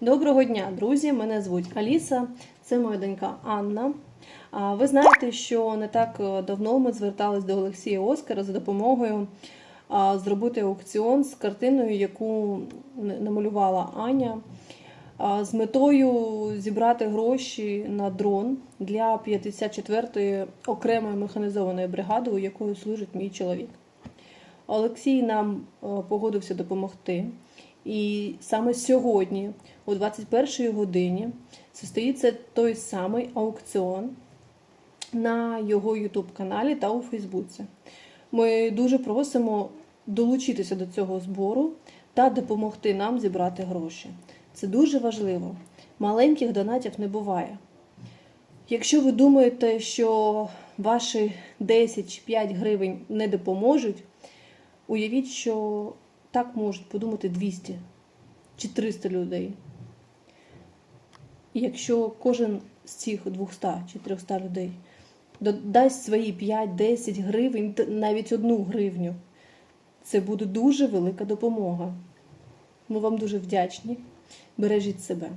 Доброго дня, друзі! Мене звуть Аліса, це моя донька Анна. Ви знаєте, що не так е, давно ми звертались до Олексія Оскара за допомогою зробити аукціон з картиною, яку намалювала Аня, з метою зібрати гроші на дрон для 54-ї окремої механізованої бригади, у якої служить мій чоловік. Олексій нам е, погодився допомогти. І саме сьогодні, о 21 годині, состоїться той самий аукціон на його YouTube каналі та у Фейсбуці. Ми дуже просимо долучитися до цього збору та допомогти нам зібрати гроші. Це дуже важливо. Маленьких донатів не буває. Якщо ви думаєте, що ваші 10 чи 5 гривень не допоможуть, уявіть, що так можуть подумати 200 чи 300 людей. Якщо кожен з цих 200 чи 300 людей додасть свої 5-10 гривень, навіть одну гривню, це буде дуже велика допомога. Ми вам дуже вдячні. Бережіть себе.